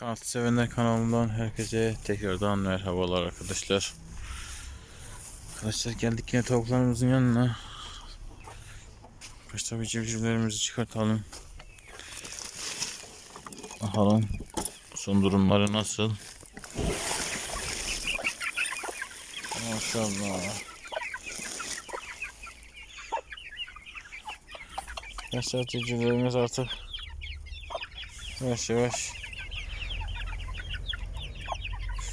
Kanat sevenler kanalından herkese tekrardan merhabalar arkadaşlar. Arkadaşlar geldik yine tavuklarımızın yanına. Başta bir civcivlerimizi çıkartalım. Bakalım son durumları nasıl. Maşallah. Arkadaşlar civcivlerimiz artık yavaş yavaş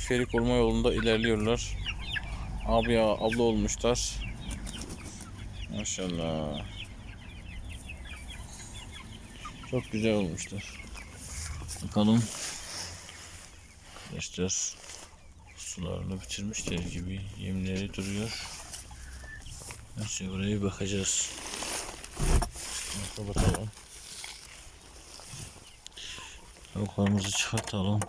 ferik olma yolunda ilerliyorlar. Abi ya abla olmuşlar. Maşallah. Çok güzel olmuşlar. Bakalım. Arkadaşlar sularını bitirmişler gibi yemleri duruyor. Neyse buraya bakacağız. Bakalım. Tavuklarımızı çıkartalım.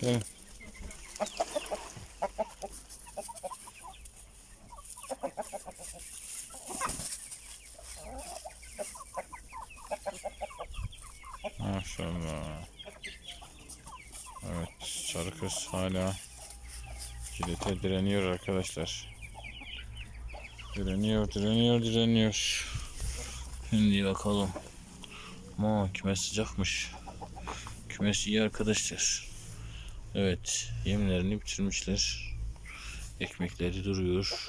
Gelin. Maşallah. Evet, sarı kız hala kilite direniyor arkadaşlar. Direniyor, direniyor, direniyor. Şimdi bakalım. Ama kümes sıcakmış. Kümes iyi arkadaşlar. Evet, yemlerini bitirmişler. Ekmekleri duruyor.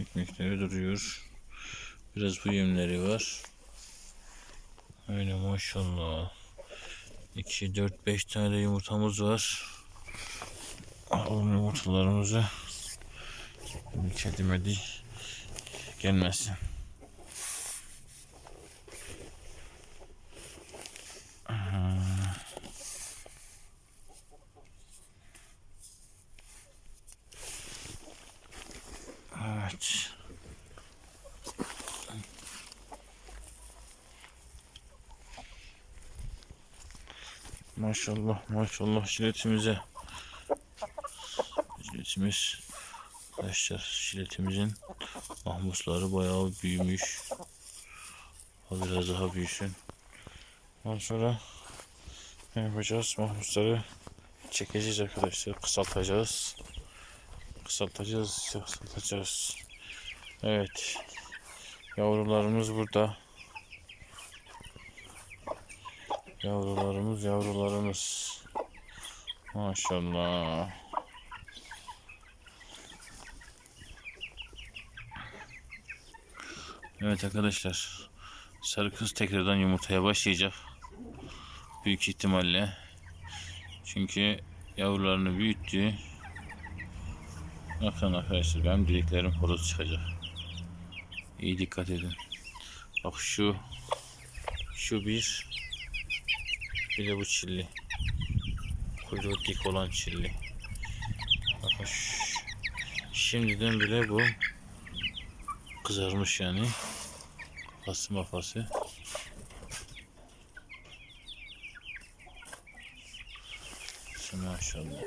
Ekmekleri duruyor. Biraz bu yemleri var. Öyle maşallah. 2, 4, 5 tane de yumurtamız var. Alalım yumurtalarımızı. Bir kedim hadi gelmesin. Evet. Maşallah maşallah jiletimize. Jiletimiz arkadaşlar jiletimizin mahmusları bayağı büyümüş. O biraz daha büyüsün. Ondan sonra ne yapacağız? Mahmusları çekeceğiz arkadaşlar. Kısaltacağız. Kısaltacağız. Kısaltacağız. Evet. Yavrularımız burada. Yavrularımız yavrularımız. Maşallah. Evet arkadaşlar. Sarı kız tekrardan yumurtaya başlayacak. Büyük ihtimalle. Çünkü yavrularını büyüttü. Bakın arkadaşlar benim direklerim horoz çıkacak. İyi dikkat edin. Bak şu şu bir bir de bu çilli. Kuyruğu dik olan çilli. Bakın şimdiden bile bu kızarmış yani. Kafası mafası. Maşallah.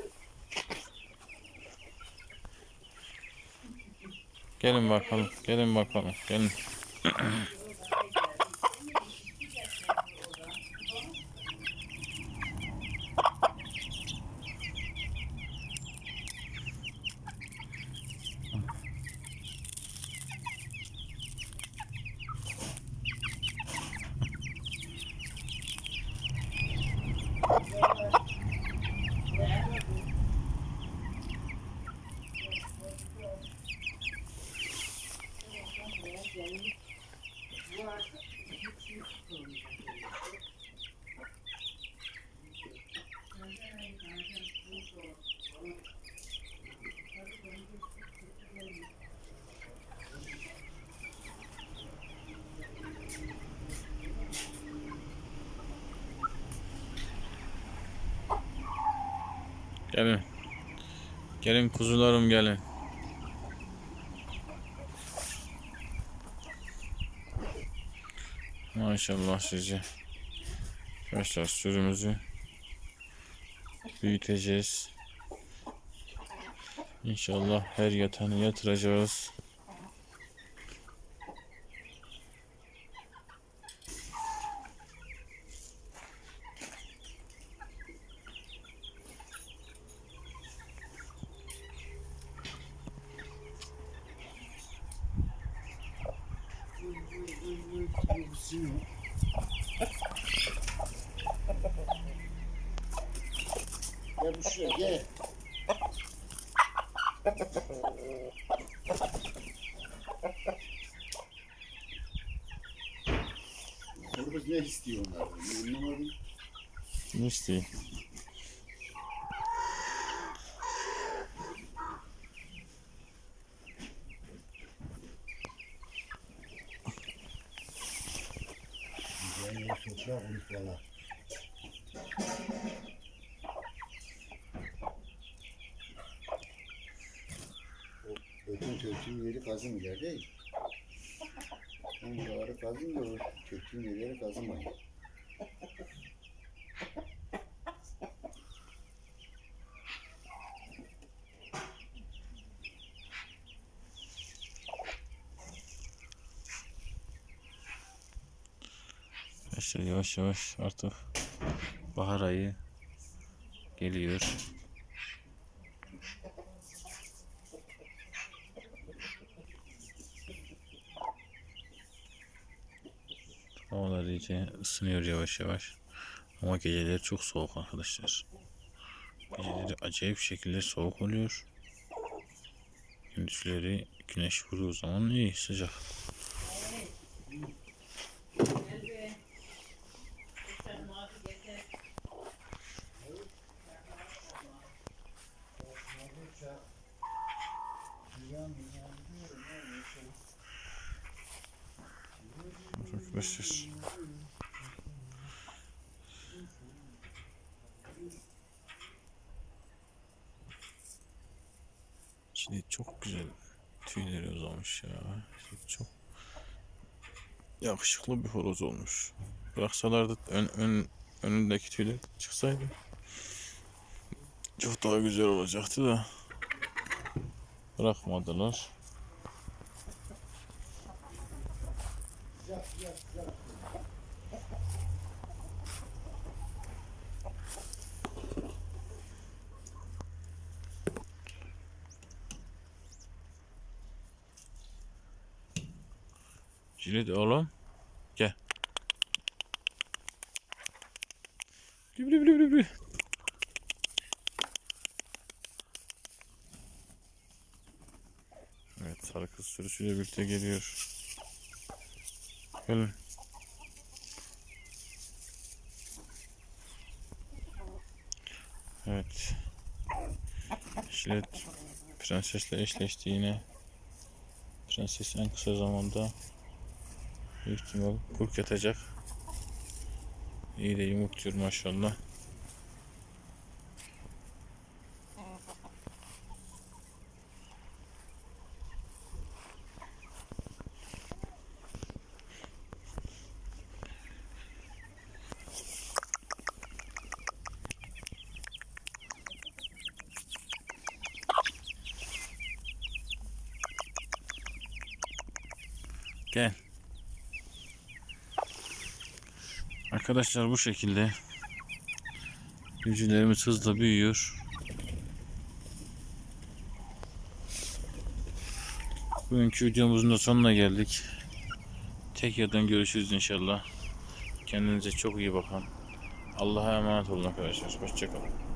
Gelin bakalım. Gelin bakalım. Gelin. Gelin. Gelin kuzularım gelin. Maşallah sizi. Arkadaşlar sürümüzü büyüteceğiz. İnşallah her yatanı yatıracağız. Sil. Gel bu şuraya gel. Korkuz ne istiyor onlar? Ben Anlamadım. Ne istiyor? Sofra konuş valla. Ötün kötün yeri kazın yer değil. Sen buraları kazın da o kötün yerleri kazımayın. Arkadaşlar yavaş yavaş artık bahar ayı geliyor. Havalar iyice ısınıyor yavaş yavaş. Ama geceleri çok soğuk arkadaşlar. Geceleri acayip şekilde soğuk oluyor. Gündüzleri güneş vuruyor zaman iyi sıcak. Arkadaşlar. Şimdi çok güzel tüyleri uzamış ya. Çok yakışıklı bir horoz olmuş. Bıraksalardı ön, ön, önündeki tüyler çıksaydı çok daha güzel olacaktı da bırakmadılar. Jilet oğlum. Gel. Bili bili bili bili. Evet sarı kız sürüsüyle birlikte geliyor. Gelin. Evet. Jilet prensesle eşleşti yine. Prenses en kısa zamanda Büyük ihtimal kurk yatacak. İyi de yumurtluyor maşallah. Gel. Arkadaşlar bu şekilde civcivlerimiz hızla büyüyor. Bugünkü videomuzun da sonuna geldik. Tekrardan görüşürüz inşallah. Kendinize çok iyi bakın. Allah'a emanet olun arkadaşlar. Hoşçakalın.